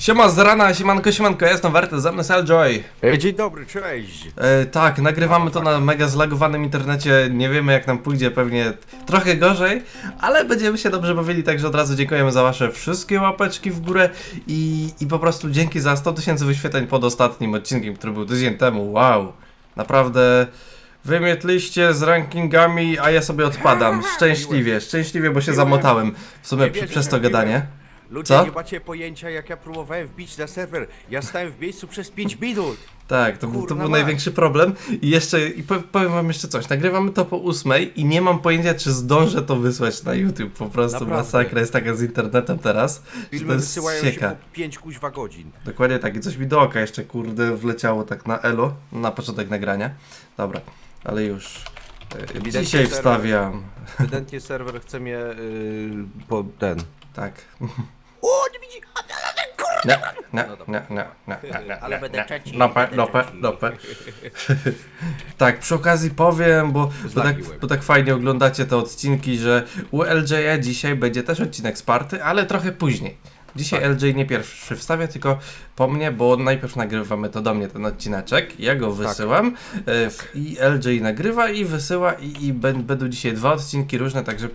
Siema z rana, siemanko, siemanko, ja jestem Wertes, ze mną jest Joy. Dzień dobry, cześć! E, tak, nagrywamy to na mega zlagowanym internecie, nie wiemy jak nam pójdzie, pewnie trochę gorzej, ale będziemy się dobrze bawili, także od razu dziękujemy za wasze wszystkie łapeczki w górę i, i po prostu dzięki za 100 tysięcy wyświetleń pod ostatnim odcinkiem, który był tydzień temu, wow, naprawdę... Wymietliście z rankingami, a ja sobie odpadam. Szczęśliwie, szczęśliwie, bo się zamotałem w sumie przy- przez to gadanie. Ludzie, Co? nie macie pojęcia jak ja próbowałem wbić na serwer. Ja stałem w miejscu przez 5 minut. Tak, to, był- to Kurna był mać. największy problem. I jeszcze, i pow- powiem wam jeszcze coś, nagrywamy to po ósmej i nie mam pojęcia, czy zdążę to wysłać na YouTube. Po prostu Naprawdę. masakra jest taka z internetem teraz, że to Filmy jest wysyłają się sieka. po 5 kuźwa godzin. Dokładnie tak i coś mi do oka jeszcze, kurde, wleciało tak na elo, na początek nagrania. Dobra, ale już. e, Ewidentnie Dzisiaj serwer- wstawiam. Ewidentnie serwer chce mnie yy, po ten. Tak. O, nie widzi! Nie, nie, No dobra. nie, nie, nie, nie, nie, Ale nie, będę nie. trzeci, Lopę, będę lopę, trzeci. lopę. Tak, przy okazji powiem, bo, bo, tak, bo tak fajnie oglądacie te odcinki, że u LJ dzisiaj będzie też odcinek z party, ale trochę później. Dzisiaj Tak. LJ nie pierwszy wstawia, tylko po mnie, bo najpierw nagrywamy to do mnie ten odcineczek, ja Tak. go wysyłam e, w- i LJ nagrywa i wysyła i, i bę- będą dzisiaj dwa odcinki różne, także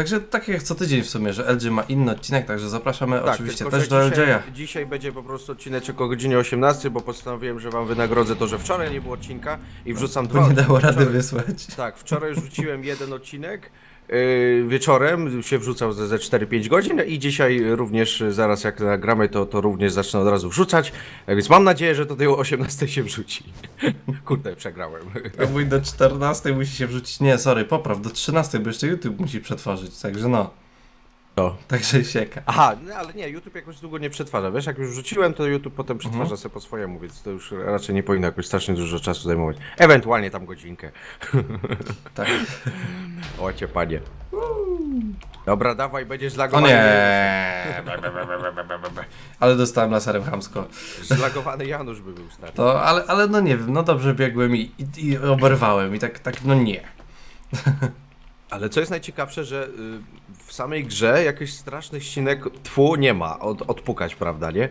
Także tak jak co tydzień w sumie, że LJ ma inny odcinek, także zapraszamy oczywiście Tak, tylko, też że do dzisiaj, LJ'a. Dzisiaj będzie po prostu odcineczek o godzinie 18, bo postanowiłem, że wam wynagrodzę to, że wczoraj nie było odcinka i wrzucam dwa Bo nie dało rady Wczoraj- wysłać. Tak, wczoraj rzuciłem jeden odcinek. Yy, wieczorem się wrzucał ze, ze 4-5 godzin i dzisiaj również y, zaraz jak nagramy to, to również zacznę od razu wrzucać. Tak więc mam nadzieję, że to tej o 18 się wrzuci. Kurde, przegrałem. A mój do 14 musi się wrzucić. Nie, sorry, popraw, do 13, bo jeszcze YouTube musi przetworzyć, także no. To. Także sieka. Aha, no, ale nie, YouTube jakoś długo nie przetwarza. Wiesz, jak już wrzuciłem, to YouTube potem przetwarza Mhm. sobie po swojemu, więc to już raczej nie powinno jakoś strasznie dużo czasu zajmować. Ewentualnie tam godzinkę. Tak. Ocie panie. Dobra, dawaj, będziesz O zlagowany. nie. Ale dostałem laserem chamsko. Zlagowany Janusz by był stary. To, ale, ale no nie wiem, no dobrze biegłem i, i, i oberwałem i tak, tak, no nie. Ale co jest najciekawsze, że y, w samej grze jakiś straszny ścinek tfu nie ma od, odpukać, prawda, nie?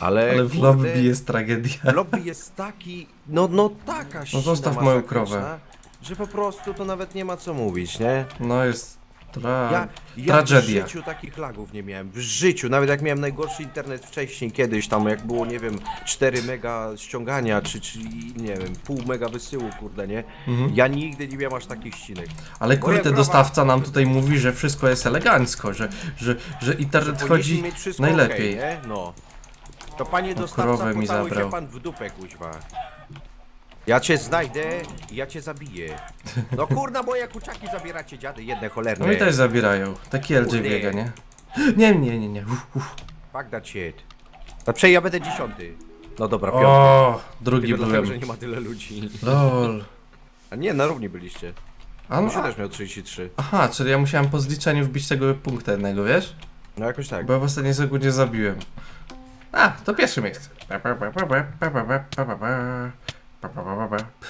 Ale, Ale w kurde, lobby jest tragedia. lobby jest taki, no, no taka ścina zostaw moją masakryczna, krowę. Że po prostu to nawet nie ma co mówić, nie? No jest tra... Ja, ja tragedia. w życiu takich lagów nie miałem, w życiu, nawet jak miałem najgorszy internet wcześniej, kiedyś tam jak było, nie wiem, 4 mega ściągania, czy, czy nie wiem, pół mega wysyłu, kurde, nie? Mhm. Ja nigdy nie miałem aż takich ścinek. Ale kurde, krowa- dostawca nam tutaj mówi, że wszystko jest elegancko, że, że, że internet Powinniśmy chodzi najlepiej. nie? No. To panie dostawca, mi zabrał. się pan w dupę, kuźwa. Ja cię znajdę i ja cię zabiję. No kurna, moje kurczaki zabieracie dziady, jedne cholerne. No i też zabierają. Taki Kurde. biega, nie? Nie, nie, nie, nie. Uf, uf. Fuck that shit. No przej, ja będę dziesiąty. No dobra, piąty. O, drugi Tylko dlatego, że byłem. nie ma tyle ludzi. Lol. A nie, na równi byliście. A, no, Musiu a, też miał 33. aha, czyli ja musiałem po zliczeniu wbić tego punkta jednego, wiesz? No jakoś tak. Bo ja w ostatniej sekundzie zabiłem. A, to pierwsze miejsce.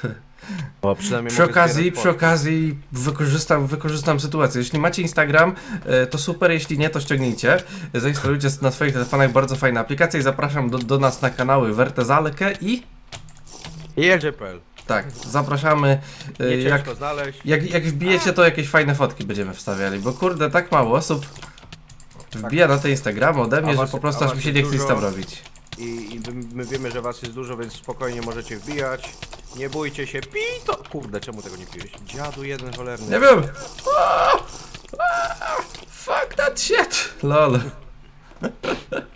O, przynajmniej Przy mogę okazji, zbierać przy fotki. okazji wykorzystam, wykorzystam sytuację. Jeśli macie Instagram, e, to super, jeśli nie, to ściągnijcie. Zainstalujcie na swoich telefonach bardzo fajna aplikacja i zapraszam do, do nas na kanały Wertezalkę i Jedzie.pl. tak, zapraszamy. e, Nie Jak, ciężko znaleźć. jak, jak wbijecie, to jakieś fajne fotki będziemy wstawiali, bo kurde, tak mało osób wbija na te Instagramy ode mnie, A że po prostu a aż mi się nie chce dużo? tam robić. I, i my, my wiemy, że was jest dużo, więc spokojnie możecie wbijać. Nie bójcie się. Pij to! Kurde, czemu tego nie piłeś? Dziadu jeden cholerny. Nie wiem! Aaa! Aaa! Fuck that shit! Lol.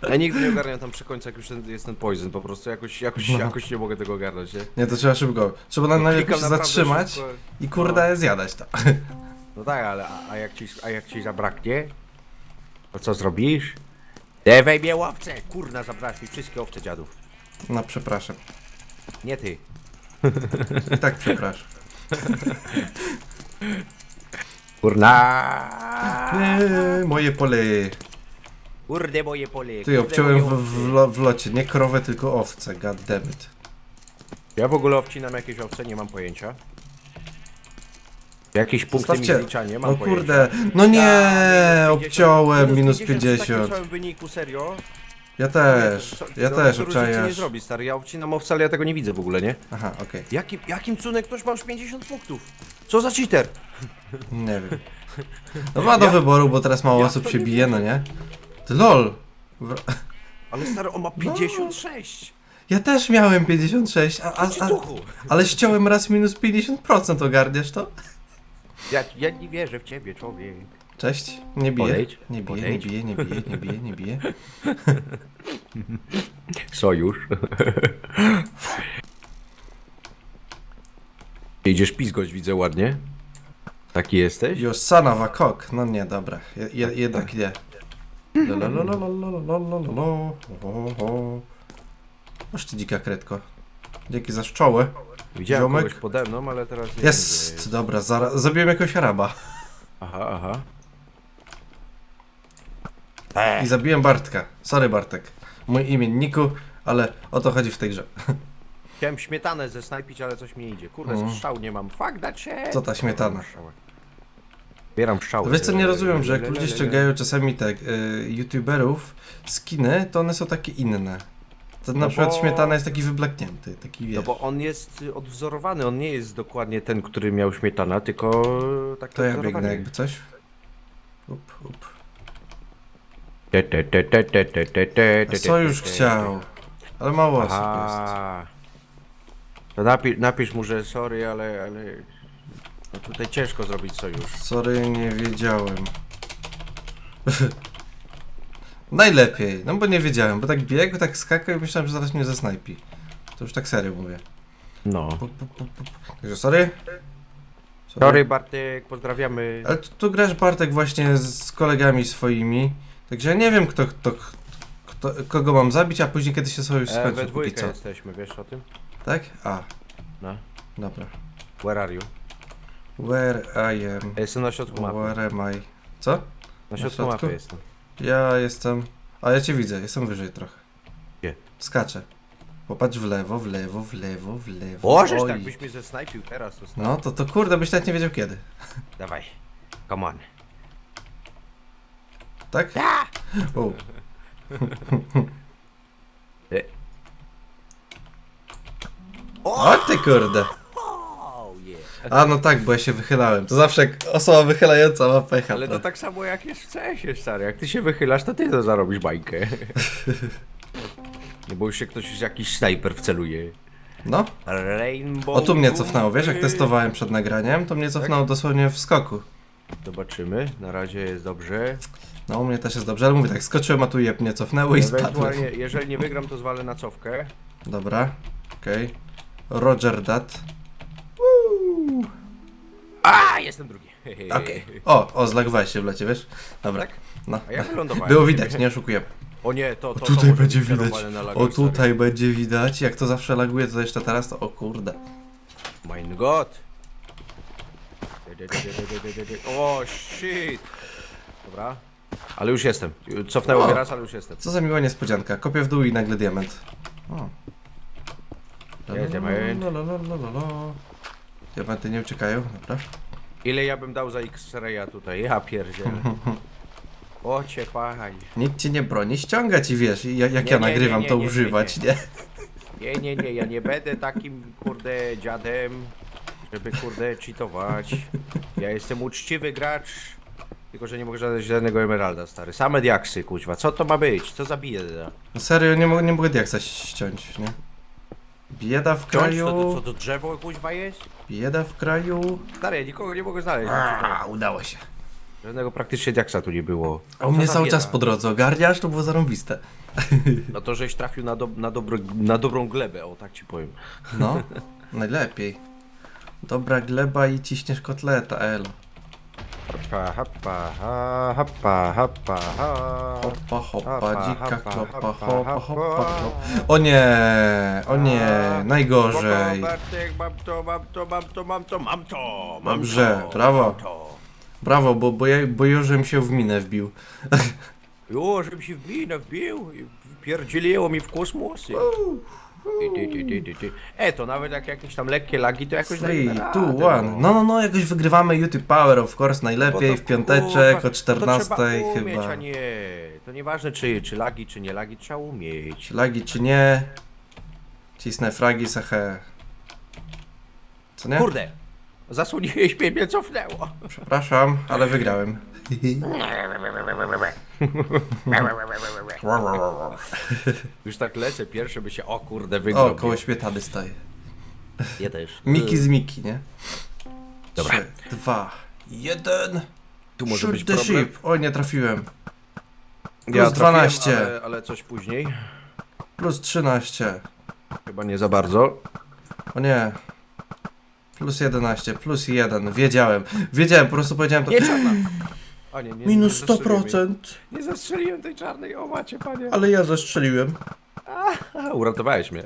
Ja nigdy nie ogarniam tam przy końcu, jak już ten, jest ten poison. Po prostu jakoś, jakoś, No. jakoś nie mogę tego ogarnąć, nie? Nie, to trzeba szybko. Trzeba na najlepiej Klikam się naprawdę zatrzymać szybko. i kurde zjadać to. No tak, ale a, a, jak ci, a jak ci zabraknie? To co zrobisz? Dewaj mnie łowcę! Kurna, zabrałeś mi wszystkie owce dziadów. No przepraszam. Nie ty. I tak przepraszam. Kurna! Nie, moje pole. Kurde moje pole. Ty kurde obciąłem moje w, owce. w, lo, w locie. Nie krowę, tylko owce. God damn it. Ja w ogóle obcinam jakieś owce, nie mam pojęcia. Jakieś punkty mi Zostawcie. zlicza, nie mam No pojęcia. kurde. No nie, Ja, minus 50, obciąłem minus 50 w takim 50. samym wyniku, serio? Ja też, Co- ja no, też różnicy nie obczajasz. zrobi, stary. Ja obcinam owcale, ja tego nie widzę w ogóle, nie? Aha, okej, Jakim, jakim cudem ktoś ma już 50 punktów? Co za cheater? nie wiem. No ma do Ja- wyboru, bo teraz mało ja osób to się nie bije, no nie? Ty lol! Wr- Ale stary, on ma 56. Ja też miałem 56, a, a, Ci a, duchu. ale ściąłem raz minus 50%, ogarniasz to? Ja, ja nie wierzę w ciebie, człowiek. Cześć, nie bije, Podejdź, nie bije, nie podejdź. bije, nie bije, nie bije, nie bije. Sojusz. Idziesz pizgoć, widzę ładnie. Taki jesteś? You son of a cock. No nie, dobra, je, je, jednak nie. Lalalalalalalalalala. Masz ty dzika kredko. Dzięki za szczołę. Widziałem Ziomek? kogoś pode mną, ale teraz nie wiem, Jest, dobra, zaraz, zabiłem jakiegoś Araba. Aha, aha. I zabiłem Bartka. Sorry Bartek. Mój imienniku, ale o to chodzi w tej grze. Chciałem śmietanę zesnajpić, ale coś mi nie idzie. Kurde, Mhm. strzał nie mam. Fuck that shit! Co ta śmietana? Bieram strzały. Wiesz co, nie rozumiem, że jak ludzie ściągają czasami tak y, youtuberów skiny, to one są takie inne. To na No przykład bo- śmietana jest taki wyblaknięty, taki wiesz. No bo on jest odwzorowany, on nie jest dokładnie ten, który miał śmietana, tylko tak To ja biegnę jakby coś. Up, up. Te, te, te, te, te, te, te, te, te, co już te, te. chciał? Ale mało osób jest. Aha. To napi napisz mu, że sorry, ale, ale... No tutaj ciężko zrobić sojusz. Sorry, nie wiedziałem. Najlepiej, no bo nie wiedziałem, bo tak biegł, tak skakał i myślałem, że zaraz mnie zasnajpi. To już tak serio mówię. No. Także sorry. Sorry Bartek, pozdrawiamy. Ale tu, tu grasz Bartek właśnie z kolegami swoimi. Także ja nie wiem kto, kto, kto, kogo mam zabić, a później kiedy się sojusz E, skończy, we póki dwójkę co. jesteśmy, wiesz o tym? Tak? A, No. dobra. Where are you? Where I am? Jestem na środku mapy. Where am I? Co? Na środku środku? mapy jestem. Ja jestem. A ja cię widzę, jestem wyżej trochę. Gdzie? Skaczę. Popatrz w lewo, w lewo, w lewo, w lewo. Możesz Oj. tak, byś mnie zesnajpił teraz, to No to to kurde, byś nawet nie wiedział kiedy. Dawaj. Come on. Tak? O. E. O ty kurde. A no tak, bo ja się wychylałem. To zawsze jak osoba wychylająca ma pecha. Ale to trochę. tak samo jak jest w CS-ie, stary. Jak ty się wychylasz, to ty to zarobisz bańkę. Nie bo już się ktoś jakiś snajper wceluje. No. Rainbow. O tu mnie cofnęło, wiesz, jak testowałem przed nagraniem, to mnie cofnęło dosłownie w skoku. Zobaczymy. Na razie jest dobrze. No u mnie też jest dobrze, ale mówię tak, skoczyłem, a tu je mnie cofnęło i spadłem. Ewentualnie, jeżeli nie wygram, to zwalę na cofkę. Dobra, okej. Roger dat. A, jestem drugi. Okej. O, o, zlagowałeś się w lecie, wiesz? Dobra. Tak? No. A ja wylądowałem. Było widać, nie oszukujemy. O nie, to, to, to tutaj może będzie być widać. kierowane na O tutaj będzie widać. Jak to zawsze laguje, to jeszcze teraz to. O kurde. Mein Gott. O, shit. Dobra. Ale już jestem. Cofnęło O. mnie raz, ale już jestem. Co za miła niespodzianka. Kopię w dół i nagle diament. O. Jest diament. La, la, la, la, la, la. Diamenty nie uciekają, dobra. Ile ja bym dał za X-raya tutaj? Ja pierdzielę. O cię pachaj. Nikt cię nie broni, ściąga ci, wiesz, i ja- jak Nie, ja nie, nagrywam, nie, to nie, nie, używać, nie? Nie, nie, nie, ja nie będę takim kurde dziadem, żeby kurde cheatować. Ja jestem uczciwy gracz. Tylko, że nie mogę żadnego żadnego emeralda, stary. Same diaksy, kuźwa. Co to ma być? Co za bieda? No serio, nie mogę, nie mogę diaksa ściąć, nie? Bieda w kraju, to, to, co to drzewo, kuźwa jest? bieda w kraju. Stary, ja nikogo nie mogę znaleźć. A, udało się. Żadnego praktycznie diaksa tu nie było. A u mnie cały czas po drodze ogarniasz, to było zarąbiste. No to, żeś trafił na, do, na, dobro, na dobrą glebę, o tak ci powiem. No, najlepiej. Dobra gleba i ciśniesz kotleta, elo. Hoppa, hoppa, ha, hoppa, hoppa, ha. Hoppa, hoppa, Hoppa, dzika hoppa, klopa, hoppa, hoppa. hoppa, hoppa. O nie, o nie, najgorzej. Bartek, mam to, mam to, mam to, mam to, mam to, mam Dobrze, to, brawo. mam to. Brawo, bo, bo, ja, bo Jużem się w minę wbił. Żebym się w minę wbił i pierdzieliło mi w kosmosy. Ty, ty, ty, ty, ty. E, to nawet jak jakieś tam lekkie lagi, to jakoś 3, dajemy 2, radę, 1. No, no, no, jakoś wygrywamy YouTube Power, of course, Bo najlepiej to, w piąteczek kurwa, o 14 to trzeba umieć, chyba. A nie, to nieważne czy, czy lagi, czy nie lagi, trzeba umieć. Lagi, czy nie. Cisnę fragi, sache. Co nie? Kurde, zasłoniłeś mnie, mnie cofnęło. Przepraszam, ale wygrałem. Już tak lecę, pierwszy by się, o kurde. O, koło śmietany stoi. Ja też. Miki z Miki, nie? Dobra. Trzy, dwa, jeden. Tu może Shoot być the problem. ship. Oj, nie trafiłem. Ja Plus trafiłem, 12. Ale, ale coś później. Plus 13. Chyba nie za bardzo. O nie. Plus 11, plus 1. Wiedziałem. Wiedziałem, po prostu powiedziałem to. Nie czarna. A nie, nie, Minus nie zastrzeliłem 100%. jej. Nie zastrzeliłem tej czarnej, o macie panie. Ale ja zastrzeliłem. A, uratowałeś mnie.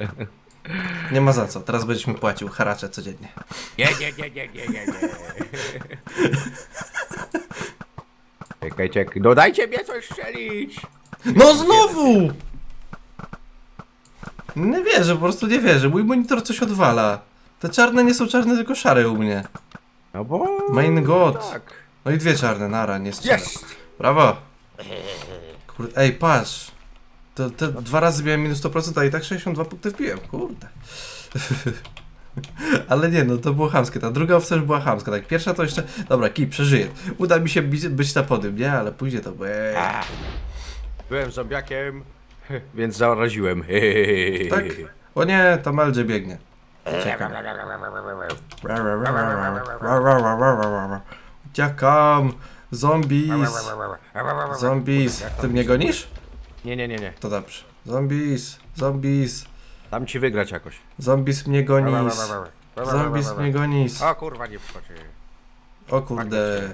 Nie ma za co. Teraz będziesz mi płacił haracze codziennie. Nie, nie, nie, nie, nie, nie, nie. Czekaj, czekaj, no dajcie mnie coś strzelić. No znowu! Nie wierzę, po prostu nie wierzę. Mój monitor coś odwala. Te czarne nie są czarne, tylko szare u mnie. No bo... Main God. Tak. No i dwie czarne, nara, nie strzela. Jest! Brawo! Kurde, ej, patrz. To, to dwa razy miałem minus 100%, a i tak 62 punkty wbiłem, kurde. Ale nie, no to było chamskie. Ta druga opcja już była chamska. Tak, pierwsza to jeszcze. Dobra, kij, przeżyję. Uda mi się być, na podium, nie? Ale później to. Eee. Byłem zombiakiem, więc zaraziłem. Tak? O nie, tam LJ biegnie. Czekam. Uciekam! Zombies! Zombies! Ty mnie gonisz? Nie, nie, nie, nie. To dobrze. Zombies! Zombies! Dam ci wygrać jakoś. Zombies mnie gonisz! Zombies mnie gonisz! O kurwa, nie wskoczy. O kurde!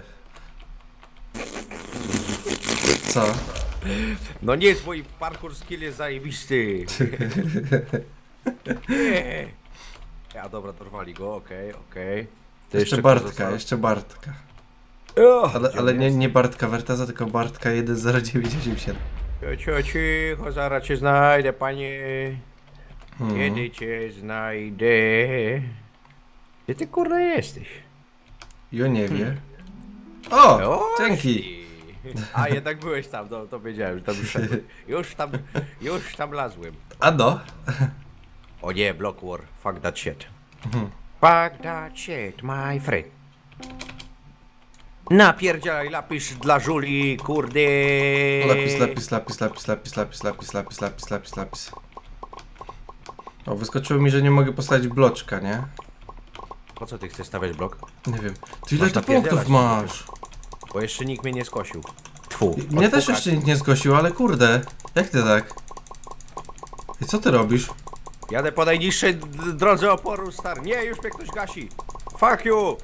Co? No nic, mój parkour skill jest zajebisty. nie. Ja dobra, dorwali go, okej, okej. Jeszcze Bartka, jeszcze Bartka. O, Ale, ale nie, nie Bartka Werteza, tylko Bartka 10987. Cicho, cicho, zaraz cię znajdę, panie. Hmm. Kiedy cię znajdę. Gdzie ty kurwa jesteś? Jo nie wie. O! O, Dzięki! A jednak byłeś tam, no to wiedziałem, że tam już szedłem. Już tam, już tam lazłem. A no? O nie, Block War, fuck that shit. Fuck that shit, my friend. Napierdzielaj lapis dla żuli, kurde. Lapis, lapis, lapis, lapis, lapis, lapis, lapis, lapis, lapis, lapis, lapis. O, wyskoczyło mi, że nie mogę postawić bloczka, nie? Po co ty chcesz stawiać blok? Nie wiem. Ty ile Masz ty napierdzielać, punktów masz? Bo jeszcze nikt mnie nie skosił. Tfu. Mnie też odpukać. jeszcze nikt nie zgłosił, ale kurde. Jak ty tak? I co ty robisz? Jadę po najniższej d- drodze oporu, star. Nie, już mnie ktoś gasi. Fuck you.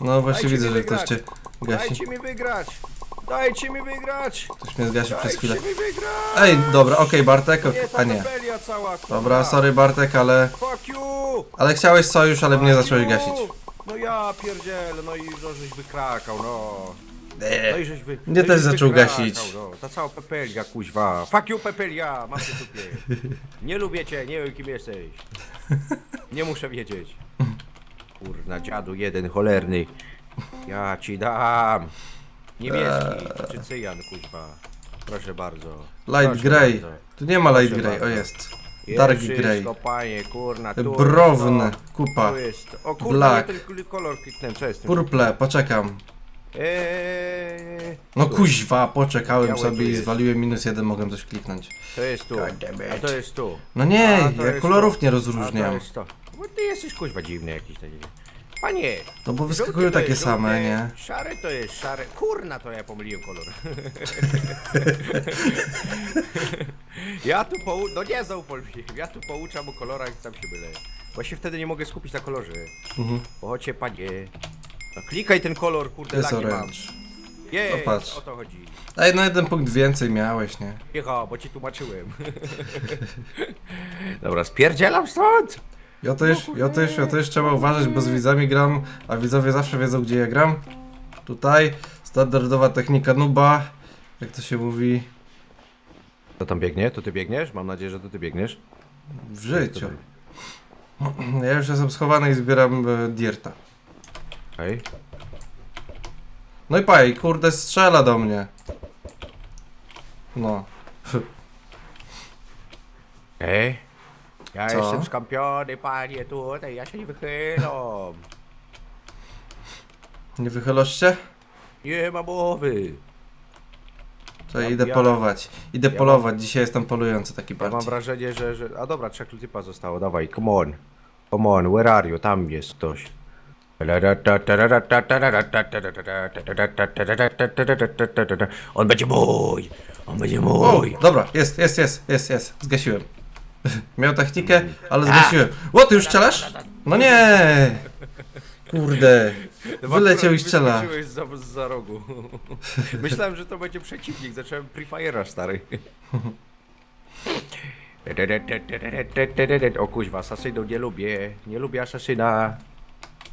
No właśnie Dajcie widzę, mi że ktoś cię gasi. Dajcie mi wygrać. Dajcie mi wygrać. Ktoś mnie zgasił przez chwilę. Mi wygrać. Ej, dobra, okej, Bartek, Nie, a nie. tabelia cała, kurwa. Dobra, sorry Bartek, ale... Fuck you. Ale chciałeś sojusz, ale mnie Fuck zacząłeś you. gasić. No ja pierdzielę, no i no, żeś wykrakał, no. No i żeś wy... Mnie no i też żeś zaczął wykrakał, gasić. No. Ta cała pepelia, kuźwa. Fuck you, pepelia, mam cię tupie. Nie lubię cię, nie wiem kim jesteś. Nie muszę wiedzieć. Kurna, dziadu jeden, cholerny. Ja ci dam. Niebieski, czy cyjan, kuźwa. Proszę bardzo. Light Proszę Grey. bardzo. Tu nie ma Light Proszę Grey, o bardzo. jest. Jest Dark wszystko, Grey. panie, kurna, tu jest to, kupa. Tu jest. O kurna, Black. nie ten kolor kliknąłem, co jest? Purple, poczekam. Eee, No kuźwa, poczekałem Białe sobie i jest. zwaliłem minus jeden, mogłem coś kliknąć. To jest tu. A to jest tu. No nie, A, to ja jest kolorów to. nie A to rozróżniam. jest to. Bo ty jesteś kuźwa dziwny jakiś taki. Panie! No bo żółty wyskakują to takie jest same, żółty, nie? Szary to jest szary. Kurna to ja pomyliłem kolor. ja tu pou... No nie zaupolniłem. Ja tu pouczam o kolorach sam się byle. Się wtedy nie mogę skupić na kolorze. Mhm. Ocie panie. No klikaj ten kolor, kurde, Jest lagi mam. orange. Jej, No patrz. o to chodzi. Ej, no jeden punkt więcej miałeś, nie? Cicho, bo ci tłumaczyłem. Dobra, spierdzielam stąd! Ja też, ja też, ja też trzeba uważać, bo z widzami gram, a widzowie zawsze wiedzą, gdzie ja gram. Tutaj, standardowa technika nuba, jak to się mówi. To tam biegnie? To ty biegniesz? Mam nadzieję, że to ty biegniesz. W życiu. Ja już jestem schowany i zbieram e, dirta. Hej. No i paj, kurde, strzela do mnie. No. Hej. Ja Co? jestem skampiony, panie, tutaj, ja się nie wychylam. Nie wychylasz się? Nie ma mowy. To Ja- idę ja- polować. Idę ja polować. Dzisiaj jestem polujący taki Ja mam bardziej. wrażenie, że, że... A dobra, trzech typa zostało, dawaj, come on. Come on, where are you? Tam jest ktoś. On będzie mój! On będzie O, mój! dobra, jest, jest, jest, jest, jest. Zgasiłem. Miał technikę, ale zgasiłem. O, ty już strzelasz? No nie! Kurde. Wyleciał i strzela. Wyskoczyłeś za, za rogu. Myślałem, że to będzie przeciwnik, zacząłem Prefire'a, stary. O kuźwa, asasynu nie lubię. Nie lubię asasyna.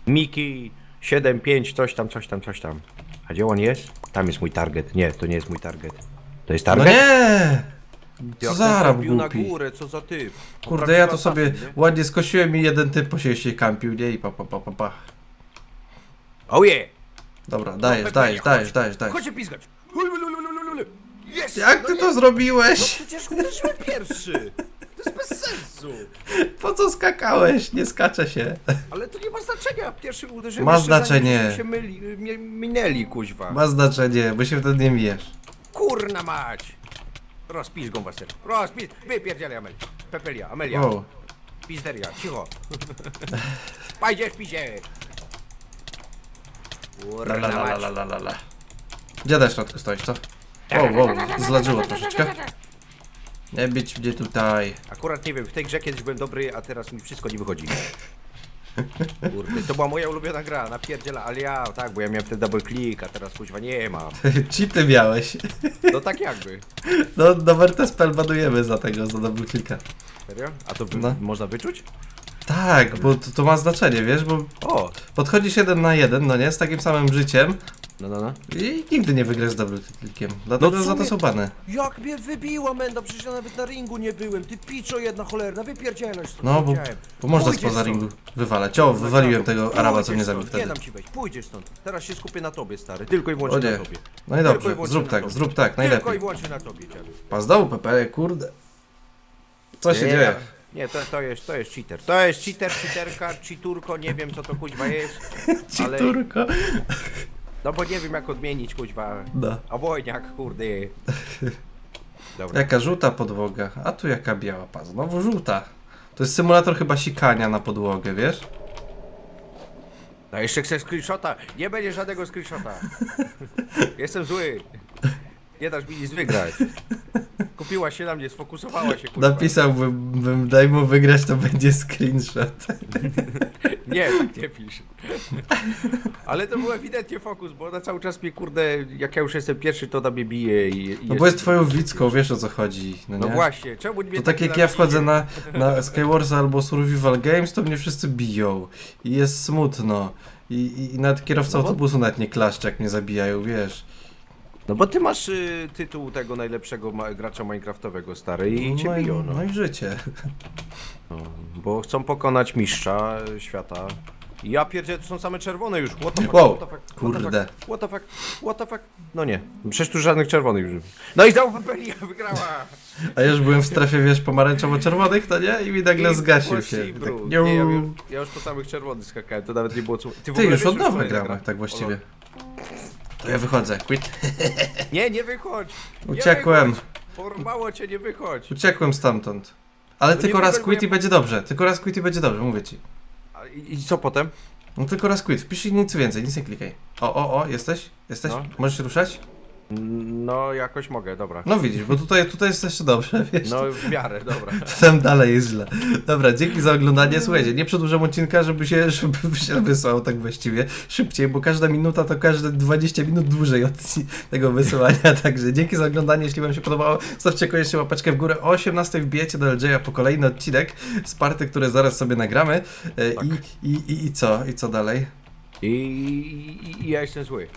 Miki 7-5, coś tam, coś tam, coś tam. A gdzie on jest? Tam jest mój target. Nie, to nie jest mój target. To jest No target? nie! Jak Co ten wbił na głupi. górę, co za typ. Kurde, ja to sobie nie? ładnie skosiłem i jeden typ po się kampił, nie? I pa, pa, pa, pa, pa. Oh yeah! Dobra, dajesz, dajesz, dajesz, dajesz, dajesz. Chodź pizgać! Jest! Jak No ty nie- to zrobiłeś? Przecież uderzyłem pierwszy! To jest bez sensu! Po co skakałeś? Nie skacze się. Ale to nie ma znaczenia, pierwszy uderzyłem Ma jeszcze znaczenie. się myli, mi, minęli, kuźwa. Ma znaczenie, bo się wtedy nie mijesz. Kurna mać! Rozpisz go was Rozpisz! Wypierdzielaj Amelia. Pepelia, Amelia. Wow. Pizderia, cicho. Pajdziesz, pizie! La, la, la, la, la, la, la. Gdzie na środku stoisz, co? Wow, wow, zlażyło troszeczkę. Nie być mnie tutaj. Akurat nie wiem, w tej grze kiedyś byłem dobry, a teraz mi wszystko nie wychodzi. Kurde, to była moja ulubiona gra, napierdziela, ale ja, tak, bo ja miałem wtedy double click, a teraz kuźwa nie mam. Cheaty miałeś. No tak jakby. No, na Wertes Spell banujemy za tego, za double clicka. Serio? A to wy, No. można wyczuć? Tak, bo to, to ma znaczenie, wiesz, bo O! podchodzisz jeden na jeden, no nie, z takim samym życiem No, no, no. i nigdy nie wygrasz z double clickiem. Dlatego No w za to sumie- są bany. Jak mnie wybiła menda, przecież ja nawet na ringu nie byłem, ty piczo jedna cholerna, wypierdzielasz stąd, No, bo, powiedziałem. bo można Pójdziesz spoza stąd. ringu wywalać. O, wywaliłem tego Araba, co Pójdziesz mnie zabił stąd, wtedy. Nie dam ci wejść, pójdziesz stąd. Teraz się skupię na tobie, stary, tylko i O wyłącznie nie. na tobie. No i Tylko dobrze, wyłącznie zrób na tak, tobie. zrób tak, Tylko i najlepiej. wyłącznie na tobie, dziadu. Pas dołu, Pepe, kurde. Co się Nie, dzieje? Nie, to, to jest, to jest cheater. To jest cheater, cheaterka, cheaturko, nie wiem co to kuźwa jest. Ale, no bo nie wiem jak odmienić kuźwa. No. Obojniak, kurde. Dobra. Jaka żółta podłoga, a tu jaka biała pas. Znowu żółta. To jest symulator chyba sikania na podłogę, wiesz? No jeszcze chcę screenshota. Nie będzie żadnego screenshota. Jestem zły. Nie dasz mi nic wygrać. Kupiła się na mnie, sfokusowała się, kurwa. Napisałbym, bym, daj mu wygrać, to będzie screenshot. Nie, tak nie pisz. Ale to był ewidentnie fokus, bo ona cały czas mnie, kurde, jak ja już jestem pierwszy, to na mnie bije i... i No bo jest twoją widzką, wiesz o co chodzi, no No nie? właśnie, czemu mnie To tak jak ja wchodzę na, na Skywars albo Survival Games, to mnie wszyscy biją. I jest smutno. I, i, i nawet kierowca No bo- autobusu nawet nie klaszcze, jak mnie zabijają, wiesz. No bo ty masz y, tytuł tego najlepszego ma gracza minecraftowego, stary, i cię no, i, biją, no. no i życie. no. Bo chcą pokonać mistrza y, świata. I ja pierdzielę, to są same czerwone już. What the fuck, Wow, what the fuck, kurde. What the fuck, what the fuck. No nie, przecież tu żadnych czerwonych już. No i znowu Pepelia wygrała. A ja już byłem w strefie, wiesz, pomarańczowo-czerwonych, to nie? I mi nagle I zgasił się. i Tak. Nie, ja, już, ja już po samych czerwonych skakałem, to nawet nie było co... Ty, w Ty, ogóle już wiesz, od nowa kolejna gramy, gra? tak właściwie. To ja wychodzę, quit. Nie, nie wychodź! Nie Uciekłem. wychodź. Porwało cię, nie wychodź. Uciekłem stamtąd. Ale No tylko nie raz quit i będzie dobrze. Tylko raz quit i będzie dobrze, mówię ci. A, I, I co potem? No tylko raz quit. Wpisz i nic więcej, nic nie klikaj. O, o, o, jesteś? Jesteś? No. Możesz się ruszać? No, jakoś mogę, dobra. No widzisz, bo tutaj, tutaj jest jeszcze dobrze, wiesz. No, w miarę, dobra. Tam dalej jest źle. Dobra, dzięki za oglądanie. Słuchajcie, nie przedłużam odcinka, żeby się, żeby się wysłał tak właściwie szybciej, bo każda minuta to każde 20 minut dłużej od tego wysyłania. Także dzięki za oglądanie. Jeśli Wam się podobało, stawcie koniecznie łapeczkę w górę. O 18 wbijecie do LJ po kolejny odcinek z party, które zaraz sobie nagramy. E, Tak. I, i, i, I co? I co dalej? I, i, i ja jestem zły.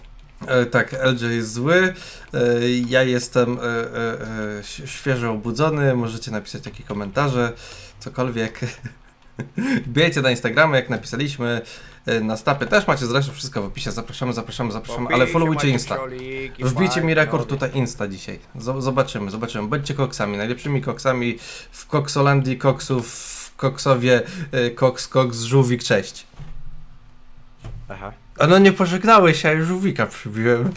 E, tak, LJ jest zły. E, ja jestem e, świeżo obudzony. Możecie napisać takie komentarze, cokolwiek. Wbijajcie na Instagramy, jak napisaliśmy. Na stapy też macie zresztą wszystko w opisie. Zapraszamy, zapraszamy, zapraszamy. Ale followujcie Insta. Wbijcie mi rekord tutaj Insta dzisiaj. Zobaczymy, zobaczymy. Bądźcie koksami, najlepszymi koksami w Koksolandii koksów, w Koksowie, koks, koks, żółwik, cześć. Aha. A no nie pożegnałeś się, a już żółwika przybiłem.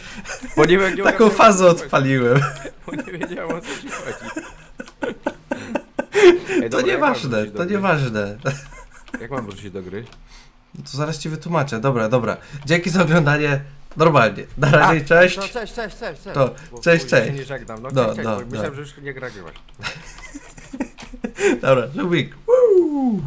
Bo nie, nie Taką fazę odpaliłem. Bo nie wiedziałem o co ci chodzi. Ej, To dobra, jak mam nieważne, wrócić do to gry? nieważne. Jak mam wrócić do gry? To zaraz ci wytłumaczę. Dobra, dobra. Dzięki za oglądanie. Normalnie. Na razie, A, cześć. No, cześć, cześć, cześć, cześć. To, Bo cześć, cześć. się nie żegnam. No, No, cześć, cześć, no, bo myślałem, no. że już nie nagrywasz. Dobra, żółwik. Woo!